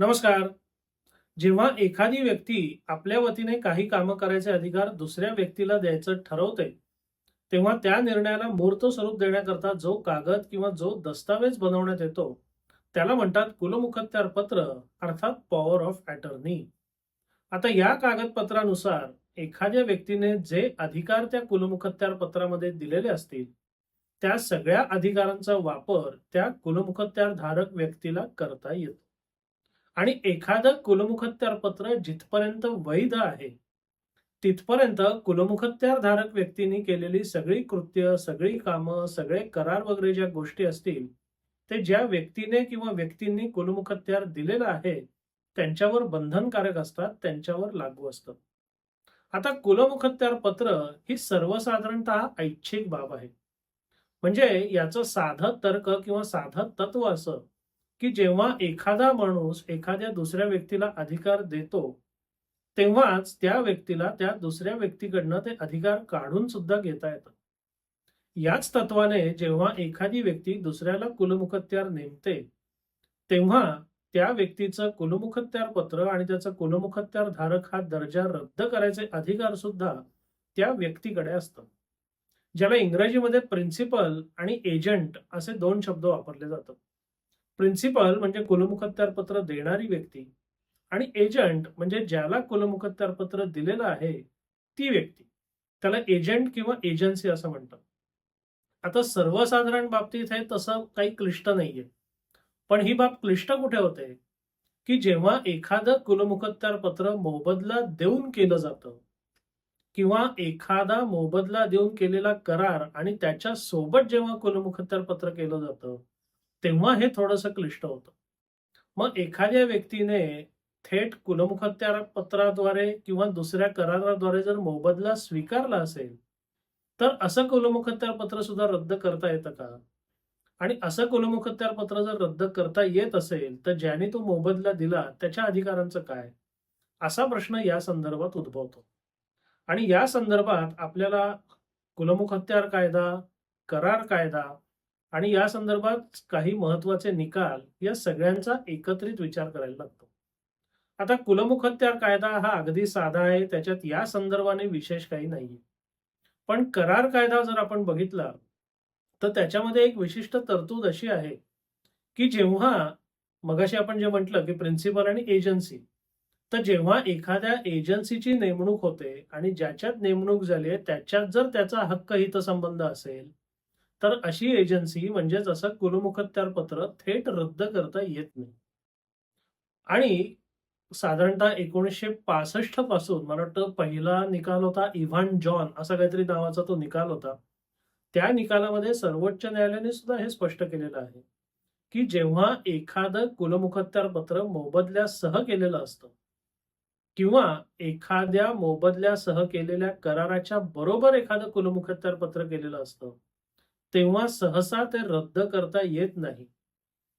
नमस्कार. जेव्हा एखादी व्यक्ती आपल्या वतीने काही कामं करायचे अधिकार दुसऱ्या व्यक्तीला द्यायचं ठरवते तेव्हा त्या निर्णयाला मूर्त स्वरूप देण्याकरता जो कागद किंवा जो दस्तावेज बनवण्यात येतो त्याला म्हणतात कुलमुखत्यार पत्र अर्थात पॉवर ऑफ अटर्नी आता या कागदपत्रानुसार एखाद्या व्यक्तीने जे अधिकार त्या कुलमुखत्यार पत्रामध्ये दिलेले असतील त्या सगळ्या अधिकारांचा वापर त्या कुलमुखत्यार धारक व्यक्तीला करता येतो. आणि एखादं कुलमुखत्यार पत्र जिथपर्यंत वैध आहे तिथपर्यंत कुलमुखत्यार धारक व्यक्तींनी केलेली सगळी कृत्य सगळी कामं सगळे करार वगैरे ज्या गोष्टी असतील ते ज्या व्यक्तीने किंवा व्यक्तींनी कुलमुखत्यार दिलेलं आहे त्यांच्यावर बंधनकारक असतात त्यांच्यावर लागू असतात आता कुलमुखत्यार पत्र ही सर्वसाधारणतः ऐच्छिक बाब आहे. म्हणजे याचं साधं तर्क किंवा साधं तत्व असं की जेव्हा एखादा माणूस एखाद्या दुसऱ्या व्यक्तीला अधिकार देतो तेव्हाच त्या व्यक्तीला त्या दुसऱ्या व्यक्तीकडनं ते अधिकार काढून सुद्धा घेता येतात याच तत्वाने जेव्हा एखादी व्यक्ती दुसऱ्याला कुलमुखत्यार नेमते तेव्हा त्या व्यक्तीचं कुलमुखत्यार पत्र आणि त्याचा कुलमुखत्यार धारक हा दर्जा रद्द करायचे अधिकार सुद्धा त्या व्यक्तीकडे असतात ज्याला इंग्रजीमध्ये प्रिन्सिपल आणि एजंट असे दोन शब्द वापरले जातात. प्रिन्सिपल म्हणजे कुलमुखत्यार पत्र देणारी व्यक्ती आणि एजंट म्हणजे ज्याला कुलमुखत्यार पत्र दिलेलं आहे ती व्यक्ती. त्याला एजंट किंवा एजन्सी असं म्हणतात. आता सर्वसाधारण बाबतीत हे तसं काही क्लिष्ट नाहीये. पण ही बाब क्लिष्ट कुठे होते? की जेव्हा एखादं कुलमुखत्यार पत्र मोबदला देऊन केलं जातं किंवा एखादा मोबदला देऊन केलेला करार आणि त्याच्या सोबत जेव्हा कुलमुखत्यार पत्र केलं जातं तेव्हा हे थोडंसं क्लिष्ट होतं. मग एखाद्या व्यक्तीने थेट कुलमुखत्यार पत्राद्वारे किंवा दुसऱ्या कराराद्वारे जर मोबदला स्वीकारला असेल तर असं कुलमुखत्यार पत्र सुद्धा रद्द करता येतं का? आणि असं कुलमुखत्यार पत्र जर रद्द करता येत असेल तर ज्याने तो मोबदला दिला त्याच्या अधिकारांचं काय? असा प्रश्न या संदर्भात उद्भवतो. आणि या संदर्भात आपल्याला कुलमुखत्यार कायदा करार कायदा आणि या संदर्भात काही महत्त्वाचे निकाल या सगळ्यांचा एकत्रित विचार करायला लागतो. आता कुलमुखत्यार कायदा हा अगदी साधा आहे त्याच्यात या संदर्भाने विशेष काही नाहीये. पण करार कायदा जर आपण बघितला तर त्याच्यामध्ये एक विशिष्ट तरतूद अशी आहे की जेव्हा मगाशी आपण जे म्हटलं की प्रिन्सिपल आणि एजन्सी तर जेव्हा एखाद्या एजन्सीची नेमणूक होते आणि ज्याच्यात नेमणूक झाली आहे त्याच्यात जर त्याचा हक्क हितसंबंध असेल तर अशी एजन्सी म्हणजेच असं कुलमुखत्यार पत्र थेट रद्द करता येत नाही. आणि साधारणतः एकोणीसशे पासष्टपासून मला वाटतं पहिला निकाल होता इव्हान जॉन असा काहीतरी नावाचा तो निकाल होता. त्या निकालामध्ये सर्वोच्च न्यायालयाने सुद्धा हे स्पष्ट केलेलं आहे की जेव्हा एखादं कुलमुखत्यार पत्र मोबदल्यासह केलेलं असतं किंवा एखाद्या मोबदल्यासह केलेल्या कराराच्या बरोबर एखादं कुलमुखत्यार पत्र केलेलं असतं तेव्हा सहसा ते रद्द करता येत नाही.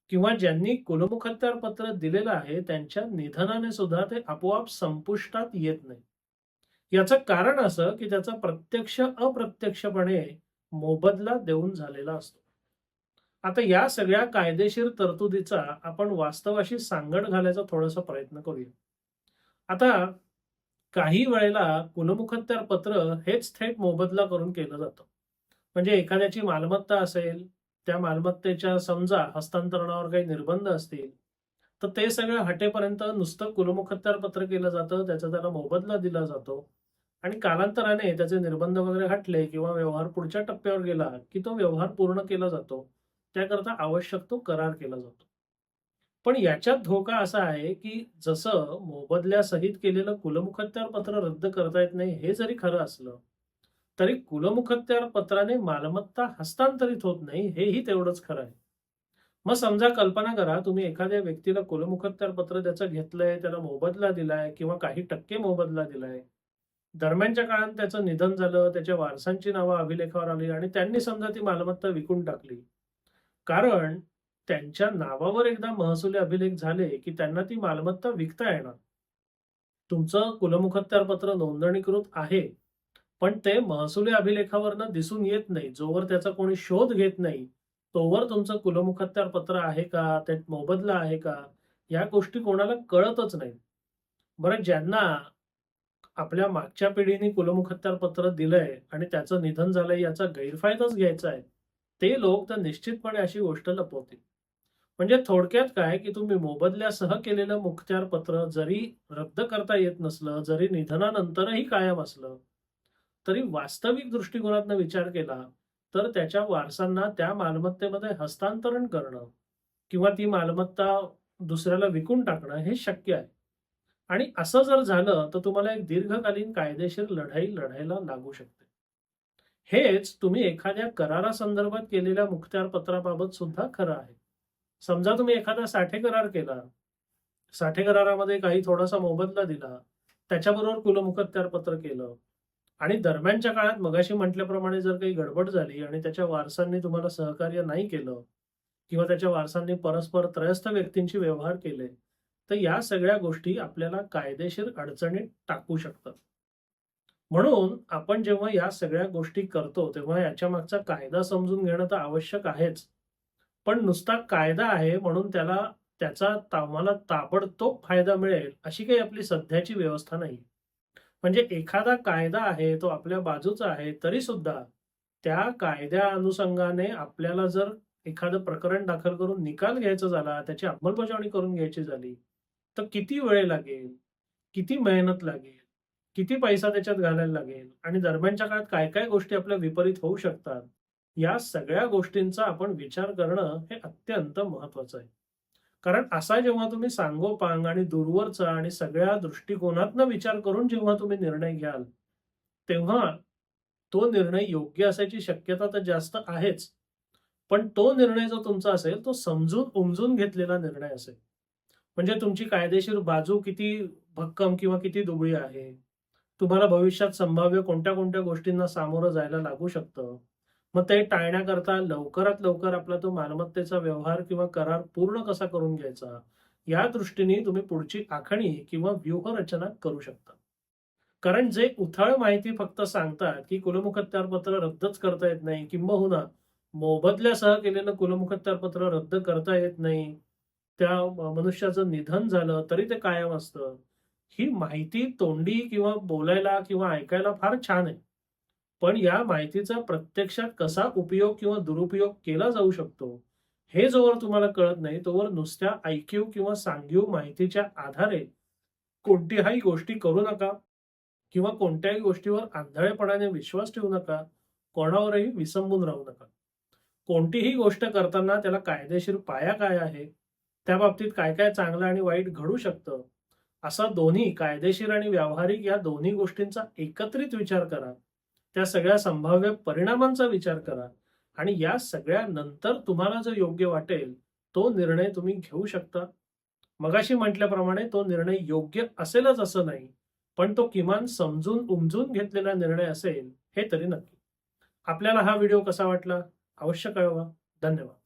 किंवा ज्यांनी कुलमुखत्यार पत्र दिलेलं आहे त्यांच्या निधनाने सुद्धा ते आपोआप संपुष्टात येत नाही. याचं कारण असं की त्याचा प्रत्यक्ष अप्रत्यक्षपणे मोबदला देऊन झालेला असतो. आता या सगळ्या कायदेशीर तरतुदीचा आपण वास्तवाशी सांगड घालायचा थोडासा प्रयत्न करूया. आता काही वेळेला कुलमुखत्यार पत्र हेच थेट मोबदला करून केलं जातं. म्हणजे एखाद्याची मालमत्ता असेल त्या मालमत्तेच्या समजा हस्तांतरणावर काही निर्बंध असतील तर ते सगळं हटेपर्यंत नुसतं कुलमुखत्यार पत्र केलं जातं त्याचा त्याला मोबदला दिला जातो. आणि कालांतराने त्याचे निर्बंध वगैरे हटले किंवा व्यवहार पुढच्या टप्प्यावर गेला की तो व्यवहार पूर्ण केला जातो त्याकरता आवश्यक तो करार केला जातो. पण याच्यात धोका असा आहे की जसं मोबदल्यासहित केलेलं कुलमुखत्यार पत्र रद्द करता येत नाही हे जरी खरं असलं तरी कुलमुखत्यार पत्राने मालमत्ता हस्तांतरित होत नाही हेही तेवढंच खरं आहे. मग समजा कल्पना करा तुम्ही एखाद्या व्यक्तीला कुलमुखत्यार पत्र त्याचं घेतलंय त्याला मोबदला दिलाय किंवा काही टक्के मोबदला दिलाय. दरम्यानच्या काळात त्याचं निधन झालं त्याच्या वारसांची नावं अभिलेखावर आली आणि त्यांनी समजा ती मालमत्ता विकून टाकली. कारण त्यांच्या नावावर एकदा महसुली अभिलेख झाले की त्यांना ती मालमत्ता विकता येणार. तुमचं कुलमुखत्यार पत्र नोंदणीकृत आहे. पण ते महसुली अभिलेखावरनं दिसून येत नाही. जोवर त्याचा कोणी शोध घेत नाही तोवर तुमचं कुलमुखत्यार पत्र आहे का? त्यात मोबदला आहे का? या गोष्टी कोणाला कळतच नाही. बरं ज्यांना आपल्या मागच्या पिढीने कुलमुखत्यार पत्र दिलंय आणि त्याचं निधन झालंय याचा गैरफायदाच घ्यायचा आहे ते लोक तर निश्चितपणे अशी गोष्ट लपवतील. म्हणजे थोडक्यात काय की तुम्ही मोबदल्यासह केलेलं मुखत्यार पत्र जरी रद्द करता येत नसलं जरी निधनानंतरही कायम असलं तरी वास्तविक दृष्टिकोनातनं विचार केला तर त्याच्या वारसांना त्या मालमत्तेमध्ये हस्तांतरण करणं किंवा ती मालमत्ता दुसऱ्याला विकून टाकणं हे शक्य आहे. आणि असं जर झालं तर तुम्हाला एक दीर्घकालीन कायदेशीर लढाई लढायला लागू शकते. हेच तुम्ही एखाद्या करारासंदर्भात केलेल्या मुखत्यार पत्राबाबत सुद्धा खरं आहे. समजा तुम्ही एखादा साठे करार केला. साठे करारामध्ये काही थोडासा मोबदला दिला. त्याच्याबरोबर कुलमुखत्यार पत्र केलं. आणि दरम्यानच्या काळात मगाशी म्हटल्याप्रमाणे जर काही गडबड झाली आणि त्याच्या वारसांनी तुम्हाला सहकार्य नाही केलं किंवा त्याच्या वारसांनी परस्पर त्रयस्थ व्यक्तींशी व्यवहार केले तर या सगळ्या गोष्टी आपल्याला कायदेशीर अडचणीत टाकू शकतात. म्हणून आपण जेव्हा या सगळ्या गोष्टी करतो तेव्हा याच्या मागचा कायदा समजून घेणं तर आवश्यक आहेच. पण नुसता कायदा आहे म्हणून त्याला त्याचा आम्हाला ताबडतोब फायदा मिळेल अशी काही आपली सध्याची व्यवस्था नाही. म्हणजे एखादा कायदा आहे तो आपल्या बाजूचा आहे तरी सुद्धा त्या कायद्या अनुषंगाने आपल्याला जर एखादं प्रकरण दाखल करून निकाल घ्यायचा झाला त्याची अंमलबजावणी करून घ्यायची झाली तर किती वेळ लागेल? किती मेहनत लागेल? किती पैसा त्याच्यात घालायला लागेल? आणि दरम्यानच्या काळात काय काय गोष्टी आपल्या विपरीत होऊ शकतात? या सगळ्या गोष्टींचा आपण विचार करणं हे अत्यंत महत्वाचं आहे. कारण असा जेव्हा तुम्ही सांगोपांग आणि दूरवरचा आणि सगळ्या दृष्टिकोनातनं विचार करून जेव्हा तुम्ही निर्णय घ्याल तेव्हा तो निर्णय योग्य असायची शक्यता तर जास्त आहेच. पण तो निर्णय जो तुमचा असेल तो समजून उमजून घेतलेला निर्णय असेल. म्हणजे तुमची कायदेशीर बाजू किती भक्कम किंवा किती दुबळी आहे? तुम्हाला भविष्यात संभाव्य कोणत्या कोणत्या गोष्टींना सामोरं जायला लागू शकतं? मग ते टाळण्याकरता लवकरात लवकर आपला तो मालमत्तेचा व्यवहार किंवा करार पूर्ण कसा करून घ्यायचा या दृष्टीने तुम्ही पुढची आखणी किंवा व्यूहरचना करू शकता. कारण जे उथळ माहिती फक्त सांगतात की कुलमुखत्यारपत्र रद्दच करता येत नाही किंबहुना मोबदल्यासह केलेलं कुलमुखत्यारपत्र रद्द करता येत नाही त्या मनुष्याचं निधन झालं तरी ते कायम असतं. ही माहिती तोंडी किंवा बोलायला किंवा ऐकायला फार छान आहे. पण या माहितीचा प्रत्यक्षात कसा उपयोग किंवा दुरुपयोग केला जाऊ शकतो हे जोवर तुम्हाला कळत नाही तोवर नुसत्या ऐकीव किंवा सांगीव माहितीच्या आधारे कोणत्याही गोष्टी करू नका किंवा कोणत्याही गोष्टीवर आंधळेपणाने विश्वास ठेवू नका कोणावरही विसंबून राहू नका. कोणतीही गोष्ट करताना त्याला कायदेशीर पाया काय आहे त्या बाबतीत काय काय चांगलं आणि वाईट घडू शकतं असा दोन्ही कायदेशीर आणि व्यावहारिक या दोन्ही गोष्टींचा एकत्रित विचार करा. त्या सगळ्या संभाव्य परिणामांचा विचार करा आणि या सगळ्या नंतर तुम्हाला जो योग्य वाटेल तो निर्णय तुम्ही घेऊ शकता. मगाशी म्हटल्याप्रमाणे तो निर्णय योग्य असेलच असं नाही पण तो किमान समजून उमजून घेतलेला निर्णय असेल हे तरी नक्की. आपल्याला हा व्हिडिओ कसा वाटला? अवश्य कळवा. धन्यवाद.